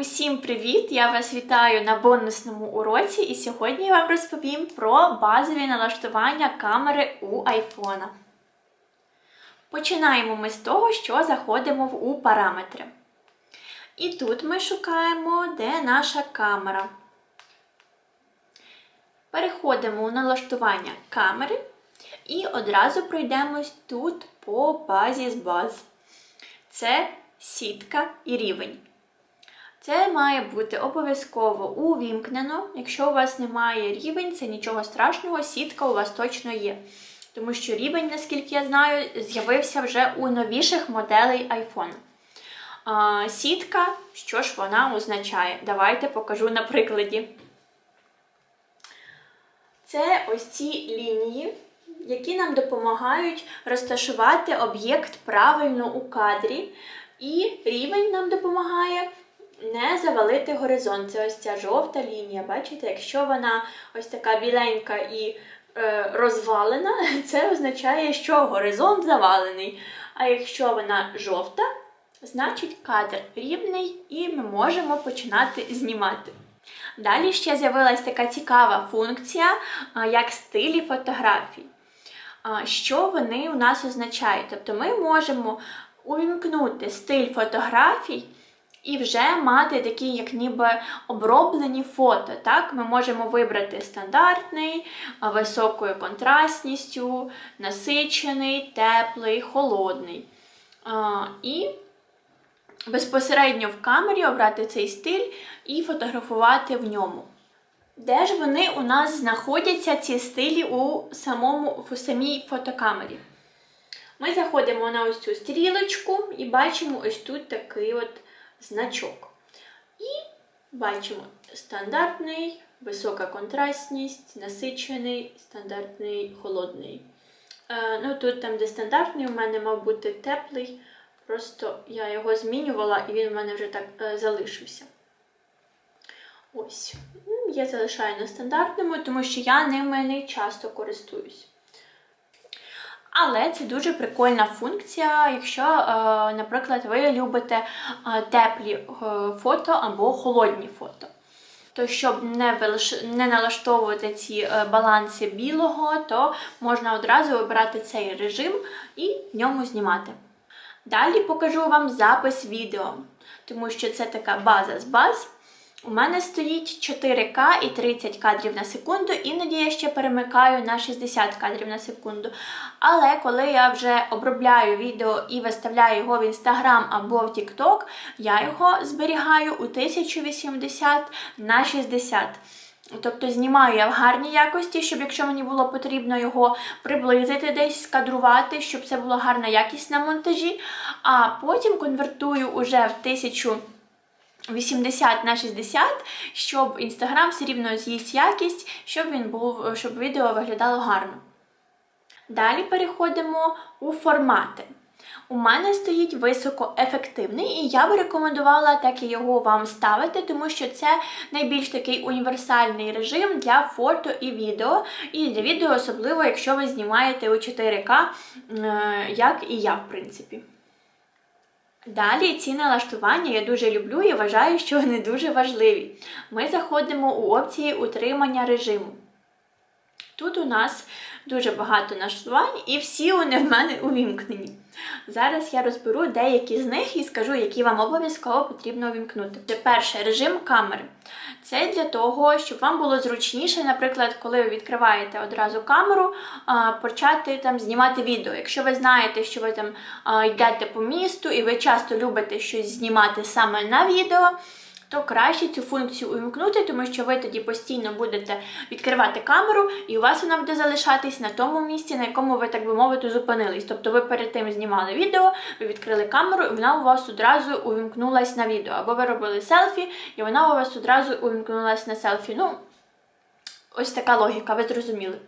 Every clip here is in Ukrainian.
Усім привіт! Я вас вітаю на бонусному уроці, і сьогодні я вам розповім про базові налаштування камери у айфона. Починаємо ми з того, що заходимо в у параметри. І тут ми шукаємо, де наша камера. Переходимо у налаштування камери і одразу пройдемось тут по базі з баз. Це сітка і рівень. Це має бути обов'язково увімкнено. Якщо у вас немає рівень, це нічого страшного, сітка у вас точно є. Тому що рівень, наскільки я знаю, з'явився вже у новіших моделей iPhone. А, Сітка, що ж вона означає? Давайте покажу на прикладі. Це ось ці лінії, які нам допомагають розташувати об'єкт правильно у кадрі, і рівень нам допомагає не завалити горизонт. Це ось ця жовта лінія. Бачите, якщо вона ось така біленька і е, розвалена, це означає, що горизонт завалений. А якщо вона жовта, значить кадр рівний і ми можемо починати знімати. Далі ще з'явилася така цікава функція, як стилі фотографій. Що вони у нас означають? Тобто ми можемо увімкнути стиль фотографій і вже мати такі, як ніби оброблені фото. Так? Ми можемо вибрати стандартний, високою контрастністю, насичений, теплий, холодний. І безпосередньо в камері обрати цей стиль і фотографувати в ньому. Де ж вони у нас знаходяться, ці стилі у самому, у самій фотокамері? Ми заходимо на ось цю стрілочку і бачимо ось тут такий от значок. І бачимо стандартний, висока контрастність, насичений, стандартний, холодний. Е, ну Тут, там, де стандартний, у мене мав бути теплий. Просто я його змінювала, і він у мене вже так е, залишився. Ось. Я залишаю на стандартному, тому що я ними не часто користуюсь. Але це дуже прикольна функція, якщо, е, наприклад, ви любите е, теплі е, фото або холодні фото. То, щоб не не налаштовувати ці баланси білого, то можна одразу обрати цей режим і в ньому знімати. Далі покажу вам запис відео, тому що це така база з баз. У мене стоїть 4К і 30 кадрів на секунду, іноді я ще перемикаю на 60 кадрів на секунду. Але коли я вже обробляю відео і виставляю його в Instagram або в TikTok, я його зберігаю у 1080 на 60. Тобто знімаю я в гарній якості, щоб якщо мені було потрібно його приблизити десь, скадрувати, щоб це була гарна якість на монтажі. А потім конвертую уже в 1000 80 на 60, щоб Інстаграм все рівно з'їсть якість, щоб він був, щоб відео виглядало гарно. Далі переходимо у формати. У мене стоїть високоефективний, і я би рекомендувала так і його вам ставити, тому що це найбільш такий універсальний режим для фото і відео. І для відео, особливо, якщо ви знімаєте у 4К, е, як і я, в принципі. Далі ці налаштування я дуже люблю і вважаю, що вони дуже важливі. Ми заходимо у опції утримання режиму. Тут у нас дуже багато налаштувань, і всі вони в мене увімкнені. Зараз я розберу деякі з них і скажу, які вам обов'язково потрібно увімкнути. Це перше режим камери. Це для того, щоб вам було зручніше, наприклад, коли ви відкриваєте одразу камеру, почати там знімати відео. Якщо ви знаєте, що ви там йдете по місту і ви часто любите щось знімати саме на відео то краще цю функцію увімкнути, тому що ви тоді постійно будете відкривати камеру, і у вас вона буде залишатись на тому місці, на якому ви, так би мовити, зупинились. Тобто ви перед тим знімали відео, ви відкрили камеру, і вона у вас одразу увімкнулась на відео. Або ви робили селфі, і вона у вас одразу увімкнулась на селфі. Ну, ось така логіка, ви зрозуміли.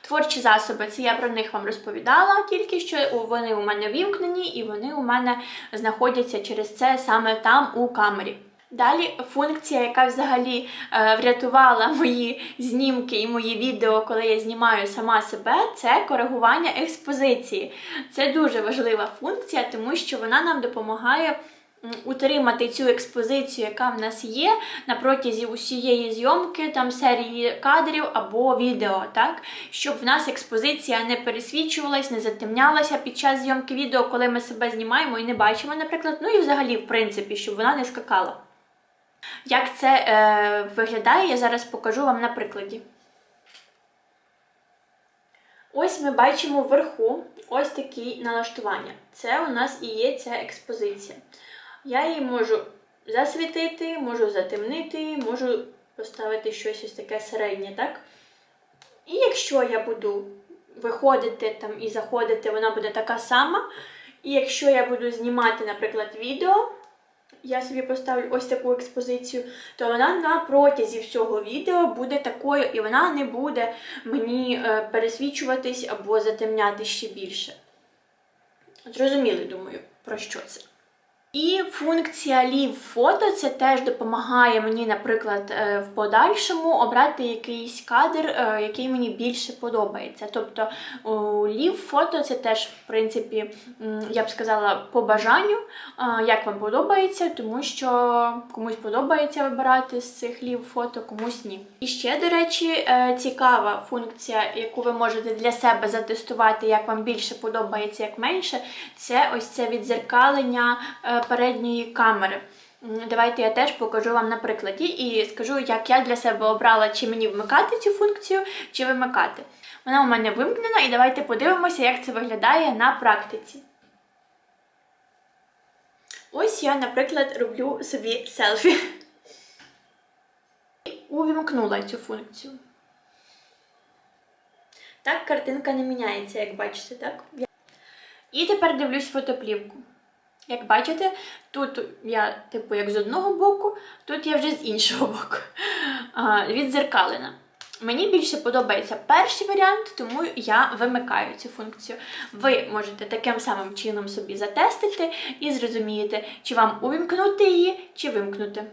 Творчі засоби, це я про них вам розповідала, тільки що вони у мене вімкнені і вони у мене знаходяться через це саме там у камері. Далі функція, яка взагалі е, врятувала мої знімки і мої відео, коли я знімаю сама себе, це коригування експозиції. Це дуже важлива функція, тому що вона нам допомагає утримати цю експозицію, яка в нас є на протязі усієї зйомки, там серії кадрів або відео, так? Щоб в нас експозиція не пересвічувалась, не затемнялася під час зйомки відео, коли ми себе знімаємо і не бачимо, наприклад. Ну і взагалі, в принципі, щоб вона не скакала. Як це е, виглядає, я зараз покажу вам на прикладі. Ось ми бачимо вверху ось такі налаштування. Це у нас і є ця експозиція. Я її можу засвітити, можу затемнити, можу поставити щось ось таке середнє, так? І якщо я буду виходити там і заходити, вона буде така сама. І якщо я буду знімати, наприклад, відео, я собі поставлю ось таку експозицію, то вона на протязі всього відео буде такою, і вона не буде мені е, пересвічуватись або затемняти ще більше. Зрозуміли, думаю, про що це. І функція Leave фото це теж допомагає мені, наприклад, е, в подальшому обрати якийсь кадр, е, який мені більше подобається. Тобто Leave фото це теж, в принципі, я б сказала, по бажанню, е, як вам подобається, тому що комусь подобається вибирати з цих Leave фото, комусь ні. І ще, до речі, цікава функція, яку ви можете для себе затестувати, як вам більше подобається, як менше, це ось це відзеркалення передньої камери. Давайте я теж покажу вам на прикладі і скажу, як я для себе обрала, чи мені вмикати цю функцію, чи вимикати. Вона у мене вимкнена, і давайте подивимося, як це виглядає на практиці. Ось я, наприклад, роблю собі селфі. І Увімкнула цю функцію. Так, картинка не міняється, як бачите, так? І тепер дивлюсь фотоплівку. Як бачите, тут я, типу, як з одного боку, тут я вже з іншого боку. А, відзеркалена. Мені більше подобається перший варіант, тому я вимикаю цю функцію. Ви можете таким самим чином собі затестити і зрозумієте, чи вам увімкнути її, чи вимкнути.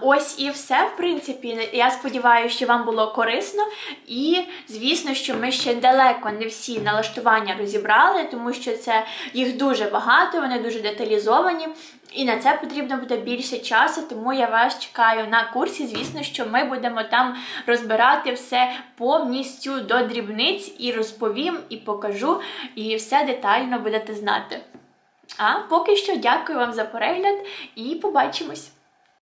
Ось і все, в принципі. Я сподіваюся, що вам було корисно. І, звісно, що ми ще далеко не всі налаштування розібрали, тому що це їх дуже багато, вони дуже деталізовані. І на це потрібно буде більше часу, тому я вас чекаю на курсі. Звісно, що ми будемо там розбирати все повністю до дрібниць і розповім, і покажу, і все детально будете знати. А поки що дякую вам за перегляд і побачимось!